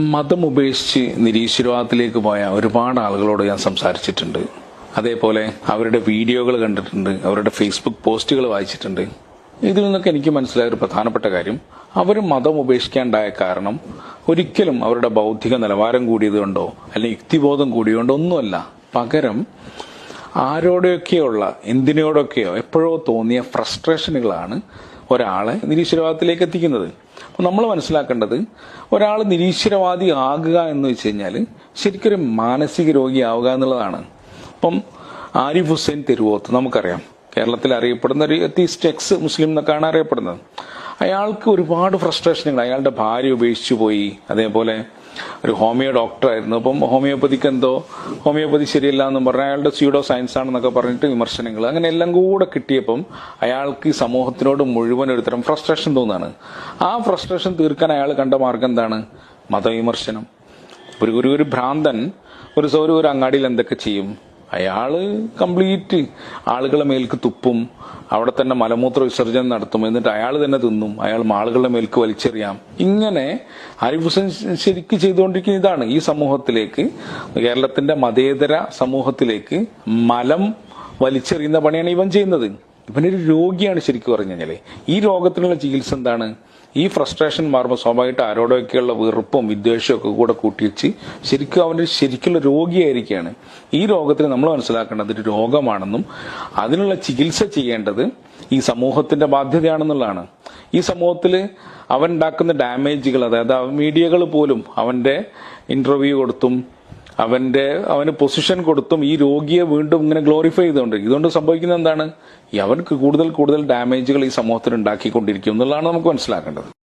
മതം ഉപേക്ഷിച്ച് നിരീശ്വരവാദത്തിലേക്ക് പോയ ഒരുപാട് ആളുകളോട് ഞാൻ സംസാരിച്ചിട്ടുണ്ട്. അതേപോലെ അവരുടെ വീഡിയോകൾ കണ്ടിട്ടുണ്ട് അവരുടെ ഫേസ്ബുക്ക് പോസ്റ്റുകൾ വായിച്ചിട്ടുണ്ട്. ഇതിൽ നിന്നൊക്കെ എനിക്ക് മനസ്സിലായ ഒരു പ്രധാനപ്പെട്ട കാര്യം അവർ മതം ഉപേക്ഷിക്കാണ്ടായ കാരണം ഒരിക്കലും അവരുടെ ബൗദ്ധിക നിലവാരം കൂടിയതുകൊണ്ടോ അല്ലെങ്കിൽ യുക്തിബോധം കൂടിയതുകൊണ്ടോ ഒന്നുമല്ല. പകരം ആരോടൊക്കെയുള്ള എന്തിനോടൊക്കെയോ എപ്പോഴോ തോന്നിയ ഫ്രസ്ട്രേഷനുകളാണ് ഒരാളെ നിരീശ്വരവാദത്തിലേക്ക് എത്തിക്കുന്നത്. നമ്മൾ മനസ്സിലാക്കേണ്ടത് ഒരാൾ നിരീശ്വരവാദി ആകുക എന്ന് വെച്ച് കഴിഞ്ഞാൽ ശരിക്കൊരു മാനസിക രോഗിയാവുക എന്നുള്ളതാണ്. അപ്പം ആരിഫ് ഹുസൈൻ തെരുവോത്ത് നമുക്കറിയാം. കേരളത്തിൽ അറിയപ്പെടുന്ന ഒരു എത്തീസ്റ്റ് എക്സ് മുസ്ലിം എന്നൊക്കെയാണ് അറിയപ്പെടുന്നത്. അയാൾക്ക് ഒരുപാട് ഫ്രസ്ട്രേഷനുകൾ അയാളുടെ ഭാര്യ ഉപേക്ഷിച്ചു പോയി. അതേപോലെ ഒരു ഹോമിയോ ഡോക്ടറായിരുന്നു അപ്പം ഹോമിയോപ്പതിക്ക് എന്തോ ഹോമിയോപ്പതി ശരിയല്ല എന്നും പറഞ്ഞ അയാളുടെ സ്യൂഡോ സയൻസ് ആണെന്നൊക്കെ പറഞ്ഞിട്ട് വിമർശനങ്ങൾ. അങ്ങനെ എല്ലാം കൂടെ കിട്ടിയപ്പം അയാൾക്ക് ഈ സമൂഹത്തിനോട് മുഴുവൻ ഒരുതരം ഫ്രസ്ട്രേഷൻ തോന്നുകയാണ് ആ ഫ്രസ്ട്രേഷൻ തീർക്കാൻ അയാൾ കണ്ട മാർഗം എന്താണ്? മതവിമർശനം. ഒരു ഒരു ഭ്രാന്തൻ ഒരു സ- ഒരു ഒരു അങ്ങാടിയിൽ എന്തൊക്കെ ചെയ്യും? അയാൾ കംപ്ലീറ്റ് ആളുകളെ മേൽക്ക് തുപ്പും അവിടെ തന്നെ മലമൂത്ര വിസർജനം നടത്തും എന്നിട്ട് അയാൾ തന്നെ തിന്നും അയാൾ ആളുകളുടെ മേൽക്ക് വലിച്ചെറിയാം. ഇങ്ങനെ ആരിഫ് ശരിക്ക് ചെയ്തുകൊണ്ടിരിക്കുന്ന ഇതാണ് ഈ സമൂഹത്തിലേക്ക് കേരളത്തിന്റെ മതേതര സമൂഹത്തിലേക്ക് മലം വലിച്ചെറിയുന്ന പണിയാണ് ഇവൻ ചെയ്യുന്നത്. ഇവനൊരു രോഗിയാണ് ശരിക്കും പറഞ്ഞു ഈ രോഗത്തിനുള്ള ചികിത്സ എന്താണ്? ഈ ഫ്രസ്ട്രേഷൻ മാറുമ്പോൾ സ്വാഭാവികമായിട്ട് ആരോടൊക്കെയുള്ള വെറുപ്പും വിദ്വേഷവും ഒക്കെ കൂടെ കൂട്ടിവെച്ച് ശരിക്കും അവന് ശരിക്കുള്ള രോഗിയായിരിക്കുകയാണ്. ഈ രോഗത്തിന് നമ്മൾ മനസ്സിലാക്കേണ്ടത് ഒരു രോഗമാണെന്നും അതിനുള്ള ചികിത്സ ചെയ്യേണ്ടത് ഈ സമൂഹത്തിന്റെ ബാധ്യതയാണെന്നുള്ളതാണ്. ഈ സമൂഹത്തിൽ അവൻ ഉണ്ടാക്കുന്ന ഡാമേജുകൾ അതായത് മീഡിയകൾ പോലും അവന്റെ ഇന്റർവ്യൂ കൊടുത്തും അവന്റെ അവന് പൊസിഷൻ കൊടുത്തും ഈ രോഗിയെ വീണ്ടും ഇങ്ങനെ ഗ്ലോറിഫൈ ചെയ്തുകൊണ്ട് ഇതുകൊണ്ട് സംഭവിക്കുന്നത് എന്താണ്? അവർക്ക് കൂടുതൽ കൂടുതൽ ഡാമേജുകൾ ഈ സമൂഹത്തിൽ ഉണ്ടാക്കിക്കൊണ്ടിരിക്കും എന്നുള്ളതാണ് നമുക്ക് മനസ്സിലാക്കേണ്ടത്.